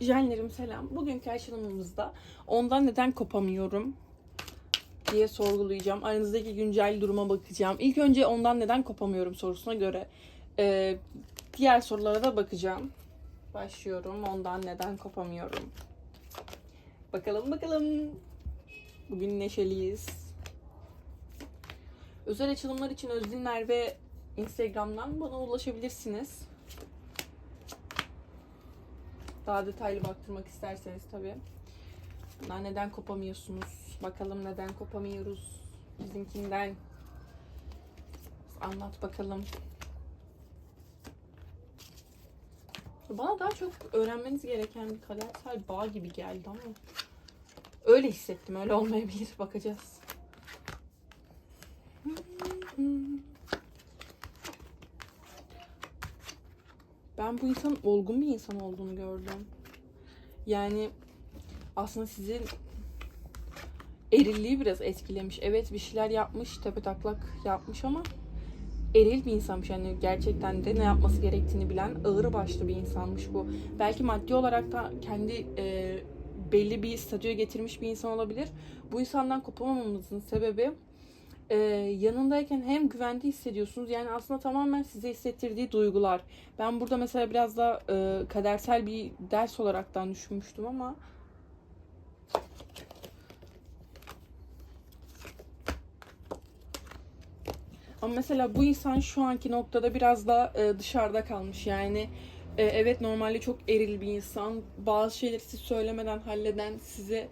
Jenlerim selam. Bugünkü açılımımızda ondan neden kopamıyorum diye sorgulayacağım. Aranızdaki güncel duruma bakacağım. İlk önce ondan neden kopamıyorum sorusuna göre e, diğer sorulara da bakacağım. Başlıyorum. Ondan neden kopamıyorum. Bakalım bakalım. Bugün neşeliyiz. Özel açılımlar için Özdinler ve Instagram'dan bana ulaşabilirsiniz. Daha detaylı baktırmak isterseniz tabii. Bunlar neden kopamıyorsunuz? Bakalım neden kopamıyoruz? Bizimkinden. Anlat bakalım. Bana daha çok öğrenmeniz gereken bir kadersel bağ gibi geldi ama öyle hissettim. Öyle olmayabilir. Bakacağız. Ben bu insanın olgun bir insan olduğunu gördüm. Yani aslında sizin erilliği biraz etkilemiş. Evet bir şeyler yapmış, tepe taklak yapmış ama eril bir insanmış. Yani gerçekten de ne yapması gerektiğini bilen ağır başlı bir insanmış bu. Belki maddi olarak da kendi e, belli bir statüye getirmiş bir insan olabilir. Bu insandan kopamamamızın sebebi e, yanındayken hem güvende hissediyorsunuz yani aslında tamamen size hissettirdiği duygular. Ben burada mesela biraz da e, kadersel bir ders olaraktan düşünmüştüm ama. Ama mesela bu insan şu anki noktada biraz da e, dışarıda kalmış. Yani e, evet normalde çok eril bir insan. Bazı şeyleri siz söylemeden halleden size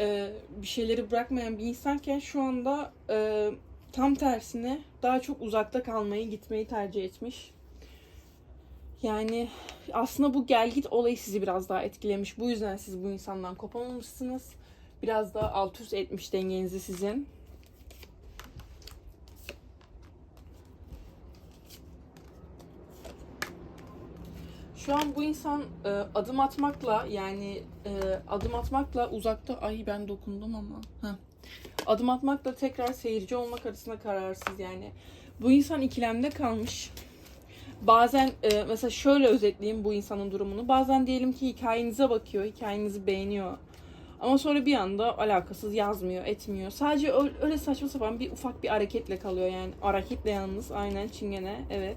e, bir şeyleri bırakmayan bir insanken şu anda e, tam tersine daha çok uzakta kalmayı, gitmeyi tercih etmiş. Yani aslında bu gel git olayı sizi biraz daha etkilemiş. Bu yüzden siz bu insandan kopamamışsınız. Biraz daha alt üst etmiş dengenizi sizin. Şu an bu insan e, adım atmakla yani e, adım atmakla uzakta ay ben dokundum ama Heh. adım atmakla tekrar seyirci olmak arasında kararsız yani. Bu insan ikilemde kalmış. Bazen e, mesela şöyle özetleyeyim bu insanın durumunu. Bazen diyelim ki hikayenize bakıyor, hikayenizi beğeniyor. Ama sonra bir anda alakasız yazmıyor, etmiyor. Sadece öyle, saçma sapan bir ufak bir hareketle kalıyor yani. Hareketle yalnız aynen çingene evet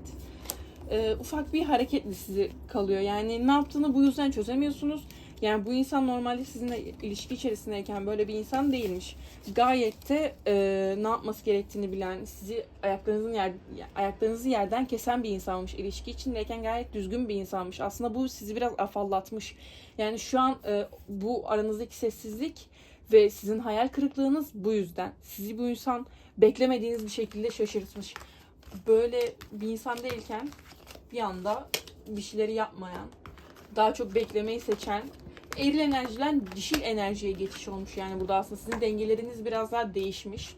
e, ufak bir hareketle sizi kalıyor. Yani ne yaptığını bu yüzden çözemiyorsunuz. Yani bu insan normalde sizinle ilişki içerisindeyken böyle bir insan değilmiş. Gayet de e, ne yapması gerektiğini bilen, sizi ayaklarınızın yer, ayaklarınızı yerden kesen bir insanmış. İlişki içindeyken gayet düzgün bir insanmış. Aslında bu sizi biraz afallatmış. Yani şu an e, bu aranızdaki sessizlik ve sizin hayal kırıklığınız bu yüzden. Sizi bu insan beklemediğiniz bir şekilde şaşırtmış. Böyle bir insan değilken bir anda bir şeyleri yapmayan, daha çok beklemeyi seçen, eril enerjiden dişil enerjiye geçiş olmuş. Yani burada aslında sizin dengeleriniz biraz daha değişmiş.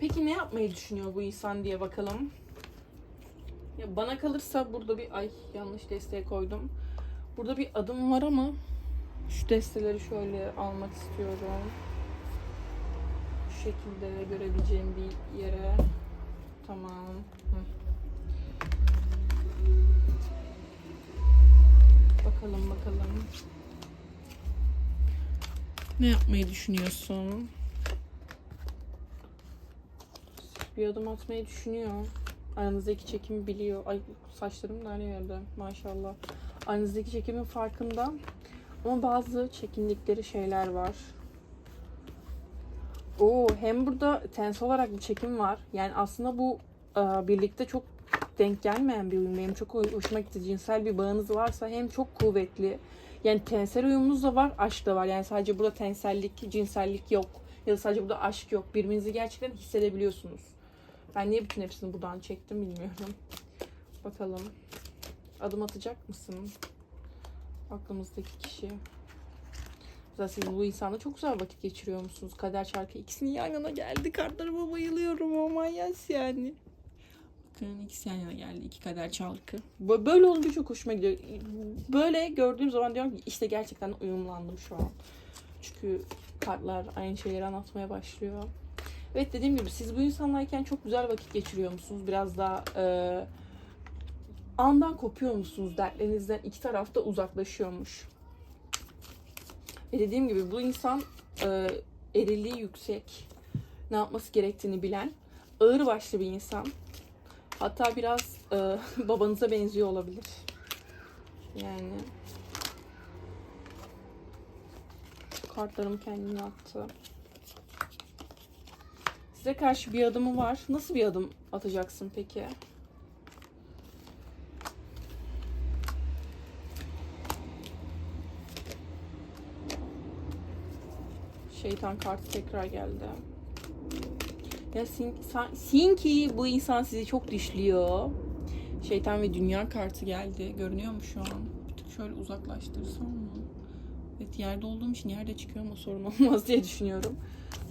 Peki ne yapmayı düşünüyor bu insan diye bakalım. Ya bana kalırsa burada bir ay yanlış desteğe koydum. Burada bir adım var ama şu desteleri şöyle almak istiyorum. Şu şekilde görebileceğim bir yere. Tamam. Hı. Bakalım bakalım. Ne yapmayı düşünüyorsun? Bir adım atmayı düşünüyor. Aranızdaki çekimi biliyor. Ay saçlarım da aynı yerde maşallah. Aranızdaki çekimin farkında. Ama bazı çekindikleri şeyler var. Oo, hem burada tens olarak bir çekim var. Yani aslında bu e, birlikte çok denk gelmeyen bir uyum. Benim çok hoşuma gitti. Cinsel bir bağınız varsa hem çok kuvvetli. Yani tensel uyumunuz da var, aşk da var. Yani sadece burada tensellik, cinsellik yok. Ya da sadece burada aşk yok. Birbirinizi gerçekten hissedebiliyorsunuz. Ben niye bütün hepsini buradan çektim bilmiyorum. Bakalım. Adım atacak mısın? Aklımızdaki kişi. Zaten siz bu insanla çok güzel vakit geçiriyor musunuz? Kader çarkı ikisini yan yana geldi. Kartlarıma bayılıyorum ama yes yani. Bakın ikisi yan yana geldi. iki kader çarkı. Bö- Böyle olunca çok hoşuma gidiyor. Böyle gördüğüm zaman diyorum ki işte gerçekten uyumlandım şu an. Çünkü kartlar aynı şeyleri anlatmaya başlıyor. Evet dediğim gibi siz bu insanlarken çok güzel vakit geçiriyor musunuz? Biraz daha e, andan kopuyor musunuz dertlerinizden iki tarafta uzaklaşıyormuş. Ve dediğim gibi bu insan e, erilliği yüksek, ne yapması gerektiğini bilen, ağır başlı bir insan. Hatta biraz e, babanıza benziyor olabilir. Yani kartlarım kendini attı. Size karşı bir adımı var. Nasıl bir adım atacaksın peki? Şeytan kartı tekrar geldi. Ya Sinki bu insan sizi çok dişliyor. Şeytan ve dünya kartı geldi. Görünüyor mu şu an? Bir tık şöyle uzaklaştırsam mı? Evet yerde olduğum için yerde çıkıyor ama sorun olmaz diye düşünüyorum.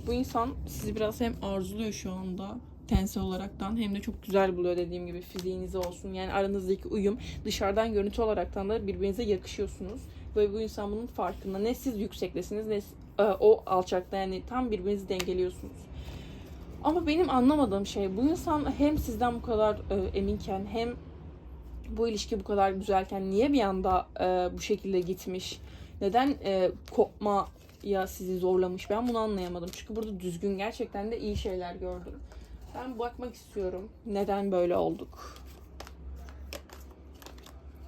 Bu insan sizi biraz hem arzuluyor şu anda tensel olaraktan hem de çok güzel buluyor dediğim gibi fiziğinize olsun. Yani aranızdaki uyum dışarıdan görüntü olaraktan da birbirinize yakışıyorsunuz. Ve bu insan bunun farkında. Ne siz yükseklesiniz ne e, o alçakta yani tam birbirinizi dengeliyorsunuz. Ama benim anlamadığım şey bu insan hem sizden bu kadar e, eminken hem bu ilişki bu kadar güzelken niye bir anda e, bu şekilde gitmiş? Neden e, kopmaya sizi zorlamış? Ben bunu anlayamadım. Çünkü burada düzgün gerçekten de iyi şeyler gördüm. Ben bakmak istiyorum. Neden böyle olduk?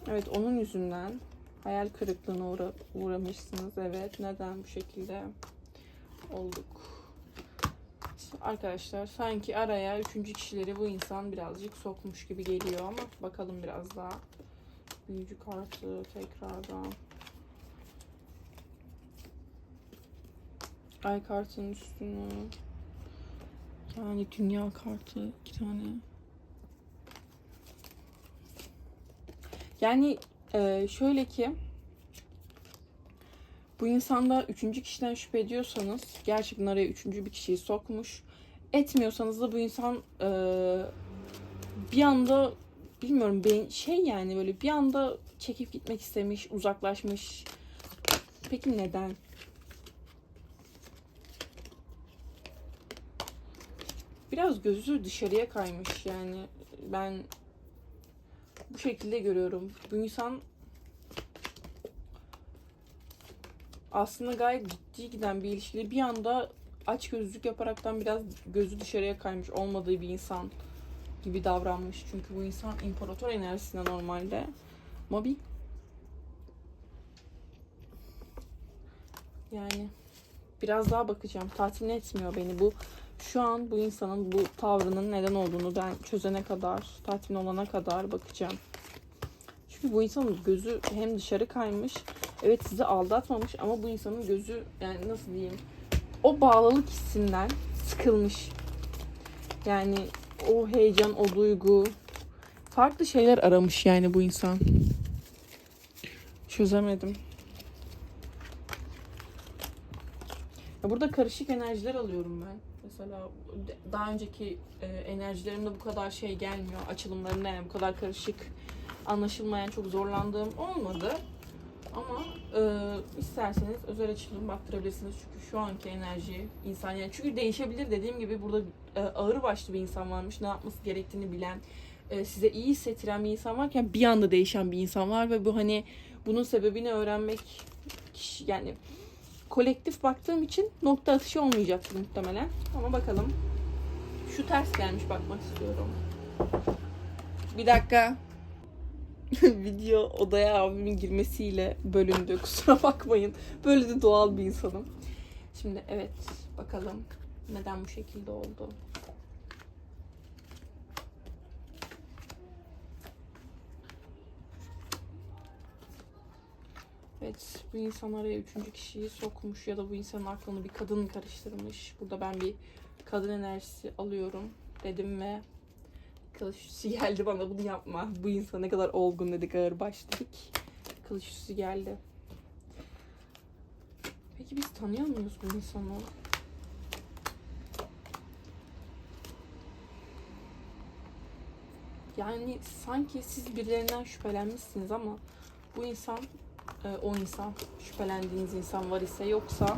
Evet onun yüzünden hayal kırıklığına uğra uğramışsınız. Evet neden bu şekilde olduk? Arkadaşlar sanki araya üçüncü kişileri bu insan birazcık sokmuş gibi geliyor ama bakalım biraz daha. Büyücü kartı tekrardan. Ay kartının üstünü. Yani dünya kartı iki tane. Yani e, şöyle ki bu insanda üçüncü kişiden şüphe ediyorsanız gerçekten araya üçüncü bir kişiyi sokmuş. Etmiyorsanız da bu insan e, bir anda bilmiyorum ben şey yani böyle bir anda çekip gitmek istemiş, uzaklaşmış. Peki neden? Biraz gözü dışarıya kaymış yani ben bu şekilde görüyorum. Bu insan aslında gayet ciddi giden bir ilişkide bir anda aç gözlük yaparaktan biraz gözü dışarıya kaymış olmadığı bir insan gibi davranmış. Çünkü bu insan imparator enerjisinde normalde. Ama bir yani biraz daha bakacağım. Tatmin etmiyor beni bu. Şu an bu insanın bu tavrının neden olduğunu ben çözene kadar, tatmin olana kadar bakacağım. Çünkü bu insanın gözü hem dışarı kaymış, evet sizi aldatmamış ama bu insanın gözü yani nasıl diyeyim o bağlılık hissinden sıkılmış. Yani o heyecan, o duygu farklı şeyler aramış yani bu insan. Çözemedim. Burada karışık enerjiler alıyorum ben. Mesela daha önceki e, enerjilerimde bu kadar şey gelmiyor. Açılımlarımda yani bu kadar karışık, anlaşılmayan, çok zorlandığım olmadı. Ama e, isterseniz özel açılım baktırabilirsiniz. Çünkü şu anki enerji insan yani çünkü değişebilir dediğim gibi burada e, ağır başlı bir insan varmış. Ne yapması gerektiğini bilen, e, size iyi hissettiren bir insan varken bir anda değişen bir insan var ve bu hani bunun sebebini öğrenmek kişi, yani kolektif baktığım için nokta atışı olmayacaktır muhtemelen. Ama bakalım. Şu ters gelmiş bakmak istiyorum. Bir dakika. Video odaya abimin girmesiyle bölündü. Kusura bakmayın. Böyle de doğal bir insanım. Şimdi evet bakalım neden bu şekilde oldu. Evet, bu insan araya üçüncü kişiyi sokmuş ya da bu insanın aklını bir kadın karıştırmış. Burada ben bir kadın enerjisi alıyorum dedim ve kılıç geldi bana bunu yapma. Bu insan ne kadar olgun dedik ağır başladık. Kılıç geldi. Peki biz tanıyor muyuz bu insanı? Yani sanki siz birilerinden şüphelenmişsiniz ama bu insan e, o insan şüphelendiğiniz insan var ise yoksa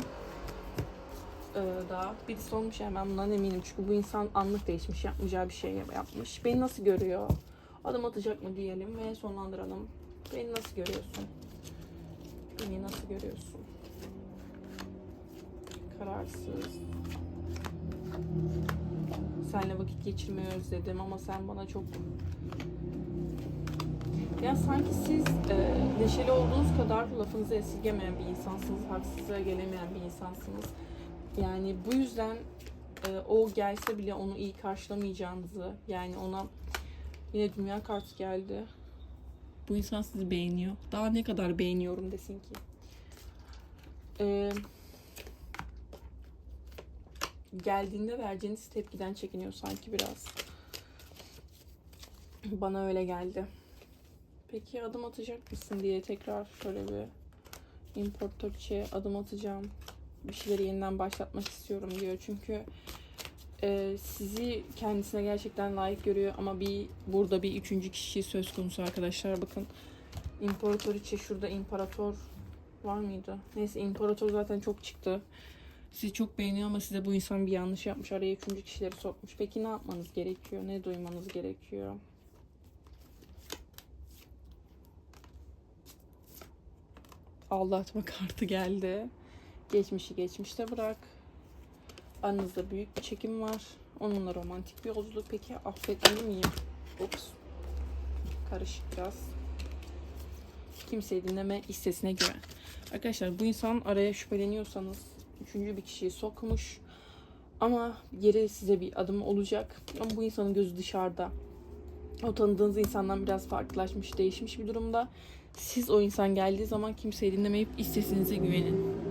e, daha birisi olmuş yani ben bundan eminim çünkü bu insan anlık değişmiş yapmayacağı bir şey yapmış beni nasıl görüyor Adım atacak mı diyelim ve sonlandıralım. Beni nasıl görüyorsun? Beni nasıl görüyorsun? Kararsız. Seninle vakit geçirmeyi özledim ama sen bana çok ya sanki siz e, neşeli olduğunuz kadar lafınızı esirgemeyen bir insansınız, haksızlığa gelemeyen bir insansınız. Yani bu yüzden e, o gelse bile onu iyi karşılamayacağınızı, yani ona yine dünya kartı geldi. Bu insan sizi beğeniyor. Daha ne kadar beğeniyorum desin ki. E, geldiğinde vereceğiniz tepkiden çekiniyor sanki biraz. Bana öyle geldi. Peki adım atacak mısın diye tekrar şöyle bir importörçe adım atacağım. Bir şeyleri yeniden başlatmak istiyorum diyor. Çünkü e, sizi kendisine gerçekten layık görüyor ama bir burada bir üçüncü kişi söz konusu arkadaşlar. Bakın imparatoriçe şurada imparator var mıydı? Neyse imparator zaten çok çıktı. Sizi çok beğeniyor ama size bu insan bir yanlış yapmış. Araya üçüncü kişileri sokmuş. Peki ne yapmanız gerekiyor? Ne duymanız gerekiyor? Aldatma kartı geldi. Geçmişi geçmişte bırak. Aranızda büyük bir çekim var. Onunla romantik bir yolculuk. Peki affetmeli miyim? Ups. Karışık biraz. Kimseyi dinleme, hissesine güven. Arkadaşlar bu insan araya şüpheleniyorsanız üçüncü bir kişiyi sokmuş. Ama geri size bir adım olacak. Ama bu insanın gözü dışarıda. O tanıdığınız insandan biraz farklılaşmış, değişmiş bir durumda. Siz o insan geldiği zaman kimseyi dinlemeyip iç sesinize güvenin.